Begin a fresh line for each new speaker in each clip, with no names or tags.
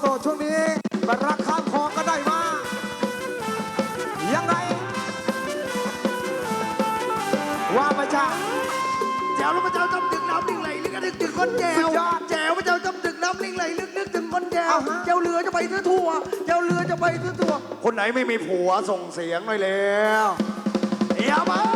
โสดช่วงนี้มารักข้ามคลองก็ได้มายังไง ว่ามาจ้า
แจวแล้วพระเจ้าจำถึงน้ำนิ่งไหลลึกก็นึกถึงคนแจ
สุ
ว
ดยอด
แจวพระเจ้าจำถึงน้ำนิ่งไหลลึกนึกถึงคนแจว
เอาฮะ
แจวเรือจะไปทั่วทั่วแจวเรือจะไปทั่วทั่ว
คนไหนไม่มีผัวส่งเสียงหน่อยแล้วอย่ามา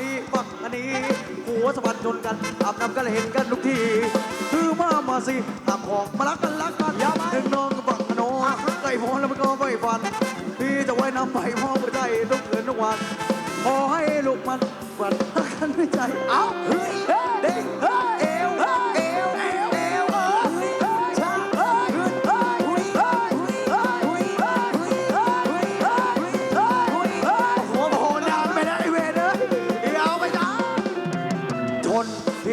นบ้ฝั่งอันนี้ หัวสะบัดชนกันอาบน้ำกันเห็นกันทุกทีคือมามาสิตามของมารักกันรักกันถึงน้องฝั่งขนนไก่พอแล้วมันก็ไม่ฟัน พี่จะไว้น้ำไปห้อหัวใจทุกคืนทุกวัน ขอให้ลูกมันฝันกันด้วยใจ เอ้า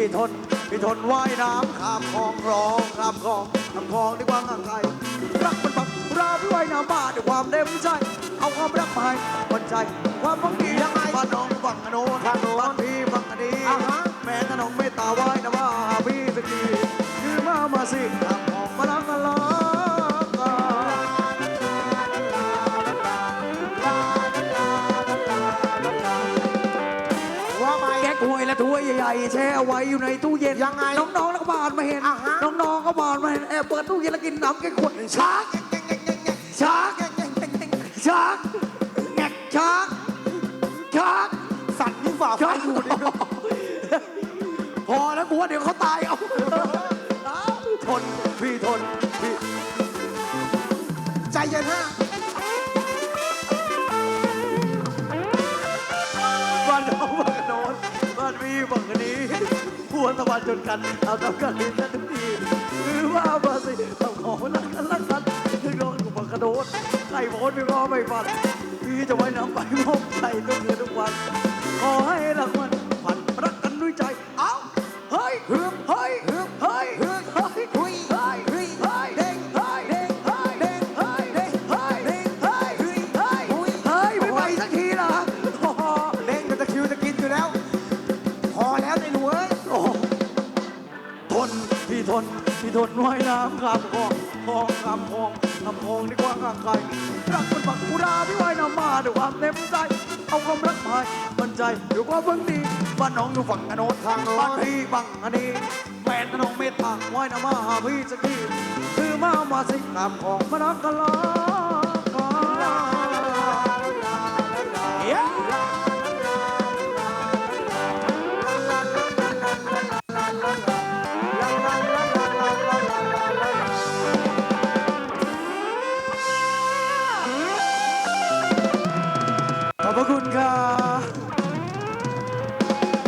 พี่ทนพี่ทนว่ายน้ำข้ามคลองร้องข้ามคลองข้ามคลองด้วยความห่างไกลรักมันบักราพี่ว่ายน้ำบาด้วยความเต็มใจ เอาความรักมาให้คนใจ ความบังดียังไงบ้านน้องฝั่งอโนนบ้านพี่ฝั่งอันนี้แม่ถ้าน้องไม่ตาไหว้นะว่าพี่สักทีคือมามาสิ
ว่าไหม
แก๊กหวยและถ้วยใหญ่ๆแช่ไว้อยู่ในตู้เย็น
ยังไง
น้องๆแล้วก็บานมาเห็น
อ่าฮะ
น้องๆก็บานมาเห็นแอบเปิดตู้เย็นแล้วกินน้ำแก๊กหวยชักชักชักแงกชักชัก
สัตว์ยิ่งฝ่าไฟอยู่ดิ
พอแล้วกูว่าเดี๋ยวเขาตายเอาเอา หัวตะวันจนกันเอาตะกันลิ้นกันทุกทีคือว่ามาสิต้องขอรักกันรักกันถึงโดนกูบังกระโดดไก่โพนไม่รอไม่ฟันพี่จะไว้น้ำไปมองใจทุกเดือ
นทุกวัน
ทนพี่ทนว่ายน้ำข้ามคลองคลองข้ามคลองข้ามคลองที่กว้างห่างไกลรักมันปักกุราพี่ว่ายน้ำมาด้วยความเต็มใจ เอาความรักมามันใจด้วยความเพิ่งดีบ้านน้องอยู่ฝั่งอโน
ทาง
บ้านพี่ฝั่งอันนี้แฟนน้องเมตตาว่ายน้ำมาหาพี่สักทีคือมามาสิข้ามคลองมารักกันละ อบพระคุณครับ